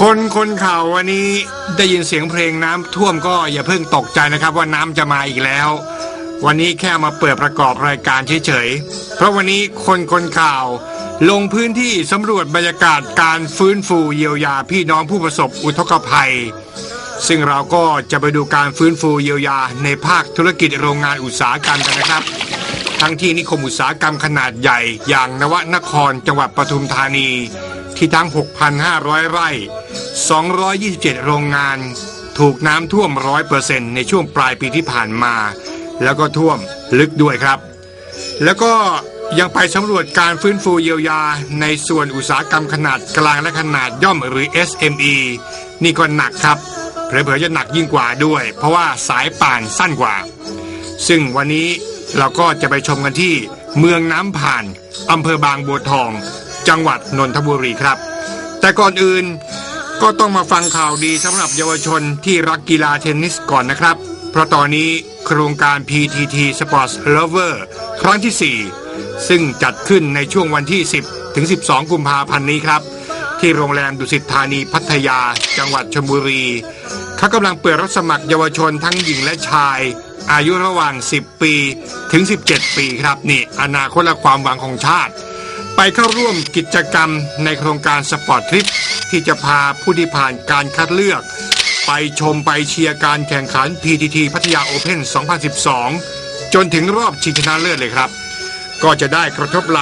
คนคนข่าววันนี้ได้ยินเสียงเพลงน้ำท่วมก็อย่าเพิ่งตกใจนะครับว่าน้ำจะมาอีกแล้ว วันนี้แค่มาเปิดประกอบรายการเฉยๆ เพราะวันนี้คนคนข่าวลงพื้นที่สำรวจบรรยากาศการฟื้นฟูเยียวยาพี่น้องผู้ประสบอุทกภัย ซึ่งเราก็จะไปดูการฟื้นฟูเยียวยาในภาคธุรกิจโรงงานอุตสาหกรรมกันนะครับ ทั้งที่นิคมอุตสาหกรรมขนาดใหญ่อย่างนวนครจังหวัดปทุมธานี ที่ทั้ง 6,500 ไร่ 227 โรงงาน ถูกน้ำท่วม 100%ในช่วงปลายปีที่ผ่านมา แล้วก็ท่วมลึกด้วยครับ แล้วก็ยังไปสำรวจการฟื้นฟูเยียวยา ในส่วนอุตสาหกรรมขนาดกลางและขนาดย่อมหรือ SME นี่ก็หนักครับเผลอๆจะหนักยิ่งกว่าด้วย เพราะว่าสายป่านสั้นกว่า ซึ่งวันนี้เราก็จะไปชมกันที่เมืองน้ำผ่านอำเภอบางบัวทอง จังหวัดนนทบุรีครับ แต่ก่อนอื่นก็ต้องมาฟังข่าวดีสำหรับเยาวชนที่รักกีฬาเทนนิสก่อนนะครับ เพราะตอนนี้โครงการ PTT Sports Lover ครั้งที่ 4 ซึ่งจัดขึ้นในช่วงวันที่ 10 ถึง 12 กุมภาพันธ์นี้ครับ ที่โรงแรมดุสิตธานีพัทยา จังหวัดชลบุรีเขากำลังเปิดรับสมัครเยาวชนทั้งหญิงและชาย อายุระหว่าง 10 ปีถึง 17 ปีครับนี่อนาคตและความหวังของชาติ ไปเข้าร่วมกิจกรรมในโครงการสปอร์ตทริปที่จะพาผู้ที่ผ่านการคัดเลือก ไปชมไปเชียร์การแข่งขัน PTT พัทยาโอเพ่น 2012 จนถึงรอบชิงชนะเลิศเลยครับ ก็จะได้กระทบไหล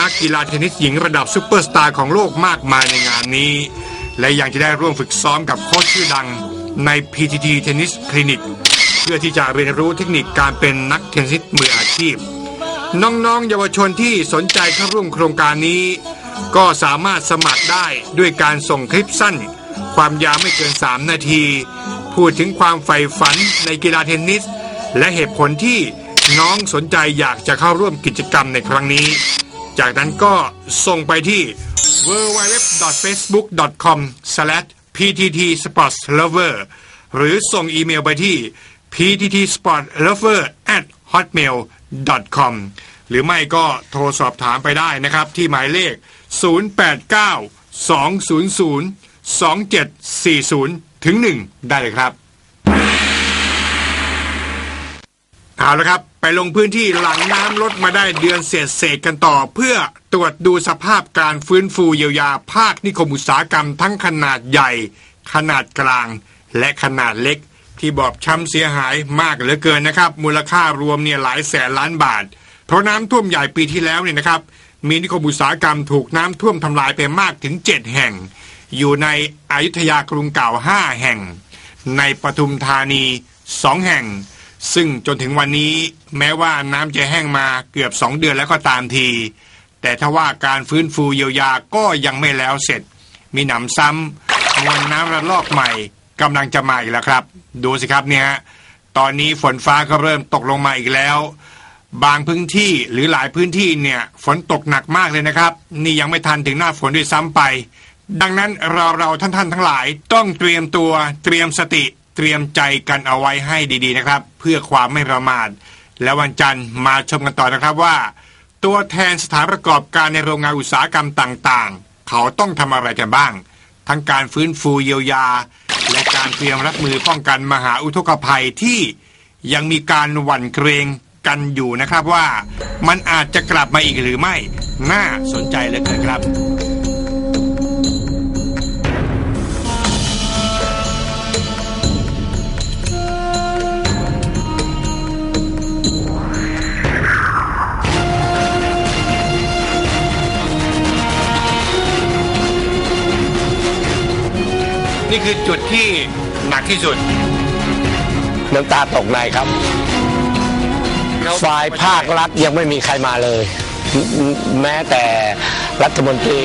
นักกีฬาเทนนิสหญิงระดับซุปเปอร์สตาร์ของโลกมากมายในงานนี้ และยังจะได้ร่วมฝึกซ้อมกับโค้ชชื่อดังใน PTT เทนนิสคลินิกเพื่อที่จะเรียนรู้เทคนิคการเป็นนักเทนนิสมืออาชีพ น้องๆ เยาวชนที่สนใจเข้าร่วมโครงการนี้ ก็สามารถสมัครได้ด้วยการส่งคลิปสั้น ความยาวไม่เกิน 3 นาที พูดถึงความใฝ่ฝันในกีฬาเทนนิส และเหตุผลที่น้องสนใจอยากจะเข้าร่วมกิจกรรมในครั้งนี้ จากนั้นก็ส่งไปที่ www.facebook.com/pttsportslover หรือส่งอีเมลไปที่ pttsportlover@hotmail .com หรือไม่ก็โทรสอบถามไปได้นะครับ ที่หมายเลข 089 200 2740 ถึง 1 ได้เลยครับ เอาละครับ ไปลงพื้นที่หลังน้ำลดมาได้เดือนเศษเศษกันต่อ เพื่อตรวจดูสภาพการฟื้นฟูเยียวยาภาคนิคมอุตสาหกรรมทั้งขนาดใหญ่ ขนาดกลาง และขนาดเล็ก ที่บอบช้ำเสียหายมากเหลือเกินนะครับ มูลค่ารวมเนี่ยหลายแสนล้านบาท เพราะน้ำท่วมใหญ่ปีที่แล้วเนี่ยนะครับ มีนิคมอุตสาหกรรมถูกน้ำท่วมทำลายไปมากถึง 7 แห่ง อยู่ในอยุทยากรุงเก่า 5 แห่ง ในปทุมธานี 2 แห่ง ซึ่งจนถึงวันนี้แม้ว่าน้ำจะแห้งมาเกือบ 2 เดือนแล้วก็ตามที แต่ถ้าว่าการฟื้นฟูเยียวยาก็ยังไม่แล้วเสร็จ มีหนำซ้ำมวลน้ำระลอกใหม่ กำลังจะมาอีกแล้วครับ ดูสิครับเนี่ยตอนนี้ฝนฟ้าก็เริ่มตกลงมาอีกแล้ว บางพื้นที่หรือหลายพื้นที่เนี่ยฝนตกหนักมากเลยนะครับ นี่ยังไม่ทันถึงหน้าฝนด้วยซ้ำไป ดังนั้นเราเราท่านท่านทั้งหลายต้องเตรียมตัวเตรียมสติเตรียมใจกันเอาไว้ให้ดีๆนะครับ เพื่อความไม่ประมาทและวันจันทร์มาชมกันต่อนะครับว่า ตัวแทนสถานประกอบการในโรงงานอุตสาหกรรมต่างๆ เขาต้องทำอะไรกันบ้าง ทั้งการฟื้นฟูเยียวยา การเตรียมรับมือป้องกันมหาอุทกภัยที่ยังมีการหวั่นเกรงกันอยู่นะครับว่ามันอาจจะกลับมาอีกหรือไม่ น่าสนใจเลือเกินครับนี่คือจุดที่ หนักที่สุด น้ำตาตกในครับ ฝ่ายภาครัฐยังไม่มีใครมาเลย แม้แต่รัฐมนตรี